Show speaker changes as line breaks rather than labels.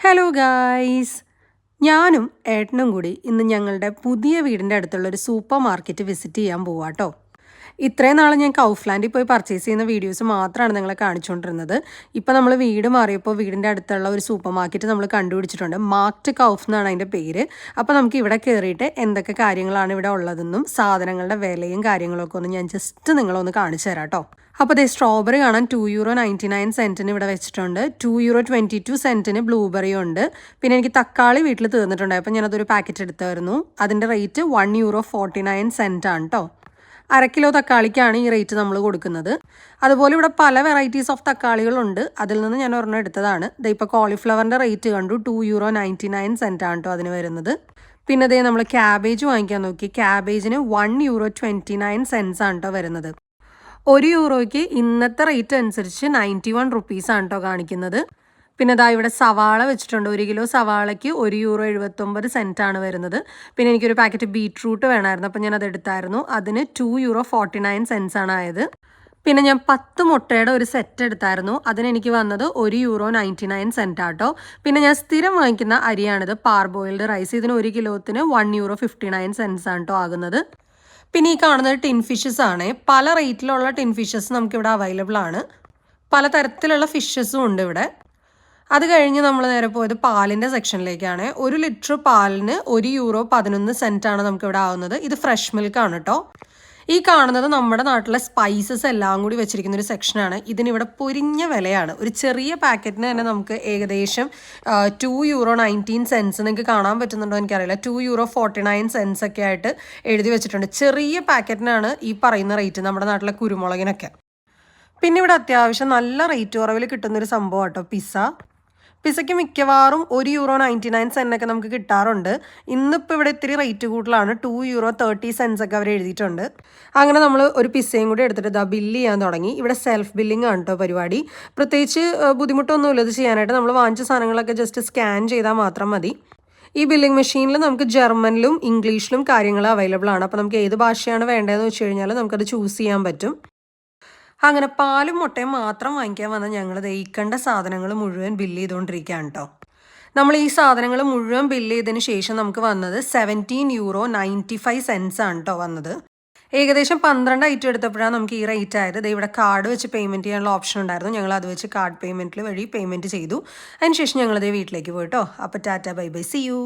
Hello guys ഞാനും ഏട്ടനും കൂടി ഇന്ന് ഞങ്ങളുടെ പുതിയ വീടിന്റെ അടുത്തുള്ള ഒരു സൂപ്പർ മാർക്കറ്റ് വിസിറ്റ് ചെയ്യാൻ പോവാട്ടോ ഇത്രയും നാൾ ഞാൻ കൗഫ്ലാൻഡിൽ പോയി പർച്ചേസ് ചെയ്യുന്ന വീഡിയോസ് മാത്രമാണ് നിങ്ങളെ കാണിച്ചുകൊണ്ടിരുന്നത്. ഇപ്പോൾ നമ്മൾ വീട് മാറിയപ്പോൾ വീടിന്റെ അടുത്തുള്ള ഒരു സൂപ്പർ മാർക്കറ്റ് നമ്മൾ കണ്ടുപിടിച്ചിട്ടുണ്ട്. മാർക്റ്റ് കൗഫ് എന്നാണ് അതിന്റെ പേര്. അപ്പോൾ നമുക്ക് ഇവിടെ കയറിയിട്ട് എന്തൊക്കെ കാര്യങ്ങളാണ് ഇവിടെ ഉള്ളതെന്നും സാധനങ്ങളുടെ വിലയും കാര്യങ്ങളൊക്കെ ഒന്ന് ഞാൻ ജസ്റ്റ് നിങ്ങളൊന്ന് കാണിച്ചു തരാം കേട്ടോ അപ്പോൾ ദേ സ്ട്രോബെറി കാണാൻ ടു യൂറോ നയന്റി നയൻ സെന്റിന് ഇവിടെ വെച്ചിട്ടുണ്ട്. ടു യൂറോ ട്വന്റി ടു സെന്റിന് ബ്ലൂബെറി ഉണ്ട്. പിന്നെ എനിക്ക് തക്കാളി വീട്ടിൽ തീർന്നിട്ടുണ്ട്. അപ്പോൾ ഞാനതൊരു പാക്കറ്റ് എടുത്തായിരുന്നു. അതിന്റെ rate one euro forty nine cent ആണ് കേട്ടോ അര കിലോ തക്കാളിക്കാണ് ഈ റേറ്റ് നമ്മൾ കൊടുക്കുന്നത്. അതുപോലെ ഇവിടെ പല വെറൈറ്റീസ് ഓഫ് തക്കാളികളുണ്ട് അതിൽ നിന്ന് ഞാൻ ഒരെണ്ണം എടുത്തതാണ്. ഇത് ഇപ്പോൾ കോളിഫ്ലവറിന്റെ റേറ്റ് കണ്ടു. Two euro ninety nine cent ആണ് കേട്ടോ അതിന് വരുന്നത്. പിന്നെ അതേ നമ്മൾ ക്യാബേജ് വാങ്ങിക്കാൻ നോക്കി. ക്യാബേജിന് one euro twenty nine cents ആണ് കേട്ടോ വരുന്നത്. ഒരു യൂറോയ്ക്ക് ഇന്നത്തെ റേറ്റ് അനുസരിച്ച് നയന്റി വൺ റുപ്പീസാണ് കേട്ടോ കാണിക്കുന്നത്. പിന്നെ ഇതാ ഇവിടെ സവാള വെച്ചിട്ടുണ്ട്. ഒരു കിലോ സവാളയ്ക്ക് ഒരു യൂറോ എഴുപത്തൊമ്പത് ആണ് വരുന്നത്. പിന്നെ എനിക്കൊരു പാക്കറ്റ് ബീട്രൂട്ട് വേണമായിരുന്നു അപ്പോൾ ഞാൻ അത് എടുത്തായിരുന്നു. അതിന് two euro forty nine cents ആണ് ആയത്. പിന്നെ ഞാൻ പത്ത് മുട്ടയുടെ ഒരു സെറ്റ് എടുത്തായിരുന്നു. അതിനെനിക്ക് വന്നത് ഒരു യൂറോ നയന്റി നയൻ സെന്റ് ആട്ടോ പിന്നെ ഞാൻ സ്ഥിരം വാങ്ങിക്കുന്ന അരിയാണിത്. പാർ ബോയിൽഡ് റൈസ് ഇതിന് ഒരു കിലോത്തിന് one euro fifty nine cents ആണ് കേട്ടോ ആകുന്നത്. പിന്നെ ഈ കാണുന്നത് ടിൻ ഫിഷസ് ആണ്. പല റേറ്റിലുള്ള ടിൻ ഫിഷസ് നമുക്കിവിടെ അവൈലബിൾ ആണ്. പല തരത്തിലുള്ള ഫിഷസും ഉണ്ട് ഇവിടെ. അത് കഴിഞ്ഞ് നമ്മൾ നേരെ പോയത് പാലിന്റെ സെക്ഷനിലേക്കാണ്. ഒരു ലിറ്റർ പാലിന് ഒരു യൂറോ പതിനൊന്ന് സെന്റാണ് നമുക്കിവിടെ ആവുന്നത്. ഇത് ഫ്രഷ് മിൽക്കാണ് കേട്ടോ ഈ കാണുന്നത് നമ്മുടെ നാട്ടിലെ സ്പൈസസ് എല്ലാം കൂടി വെച്ചിരിക്കുന്ന ഒരു സെക്ഷനാണ് ഇതിനിവിടെ പൊരിഞ്ഞ വിലയാണ്. ഒരു ചെറിയ പാക്കറ്റിന് തന്നെ നമുക്ക് ഏകദേശം ടു യൂറോ നയന്റീൻ സെൻസ് നിങ്ങൾക്ക് കാണാൻ പറ്റുന്നുണ്ടോ എനിക്കറിയില്ല. Two euro forty nine cents ഒക്കെ ആയിട്ട് എഴുതി വെച്ചിട്ടുണ്ട്. ചെറിയ പാക്കറ്റിനാണ് ഈ പറയുന്ന റേറ്റ് നമ്മുടെ നാട്ടിലെ കുരുമുളകിനൊക്കെ. പിന്നെ ഇവിടെ അത്യാവശ്യം നല്ല റേറ്റ് കുറവിൽ കിട്ടുന്നൊരു സംഭവം കേട്ടോ പിസ്സ പിസയ്ക്ക് മിക്കവാറും ഒരു യൂറോ നയന്റി നയൻ സെന്റൊക്കെ നമുക്ക് കിട്ടാറുണ്ട്. ഇന്നിപ്പോൾ ഇവിടെ ഇത്തിരി റേറ്റ് കൂടുതലാണ്. ടു യൂറോ തേർട്ടി സെൻസ് ഒക്കെ അവർ എഴുതിയിട്ടുണ്ട്. അങ്ങനെ നമ്മൾ ഒരു പിസ്സയും കൂടി എടുത്തിട്ട് ഇതാ ബില്ല് ചെയ്യാൻ തുടങ്ങി. ഇവിടെ സെൽഫ് ബില്ലിംഗ് ആണ് കേട്ടോ പരിപാടി. പ്രത്യേകിച്ച് ബുദ്ധിമുട്ടൊന്നുമില്ല ഇത് ചെയ്യാനായിട്ട്. നമ്മൾ വാങ്ങിച്ച സാധനങ്ങളൊക്കെ ജസ്റ്റ് സ്കാൻ ചെയ്താൽ മാത്രം മതി. ഈ ബില്ലിംഗ് മെഷീനിൽ നമുക്ക് ജർമ്മനിലും ഇംഗ്ലീഷിലും കാര്യങ്ങൾ അവൈലബിൾ ആണ് അപ്പോൾ നമുക്ക് ഏത് ഭാഷയാണ് വേണ്ടതെന്ന് വെച്ച് കഴിഞ്ഞാൽ നമുക്കത് ചൂസ് ചെയ്യാൻ പറ്റും. അങ്ങനെ പാലും മുട്ടയും മാത്രം വാങ്ങിക്കാൻ വന്ന ഞങ്ങൾ ദഹിക്കേണ്ട സാധനങ്ങൾ മുഴുവൻ ബില്ല് ചെയ്തുകൊണ്ടിരിക്കുകയാണ് കേട്ടോ നമ്മൾ ഈ സാധനങ്ങൾ മുഴുവൻ ബില്ല് ചെയ്തതിന് ശേഷം നമുക്ക് വന്നത് seventeen euro ninety five cents ആണ് കേട്ടോ വന്നത്. ഏകദേശം പന്ത്രണ്ട് ഐറ്റം എടുത്തപ്പോഴാണ് നമുക്ക് ഈ റേറ്റ് ആയത്. ഇവിടെ കാർഡ് വെച്ച് പേയ്മെന്റ് ചെയ്യാനുള്ള ഓപ്ഷൻ ഉണ്ടായിരുന്നു. ഞങ്ങൾ അത് വെച്ച് കാർഡ് പേയ്മെന്റിൽ വഴി പേയ്മെന്റ് ചെയ്തു. അതിനുശേഷം ഞങ്ങളത് വീട്ടിലേക്ക് പോയിട്ടോ അപ്പോൾ tata bye bye. See you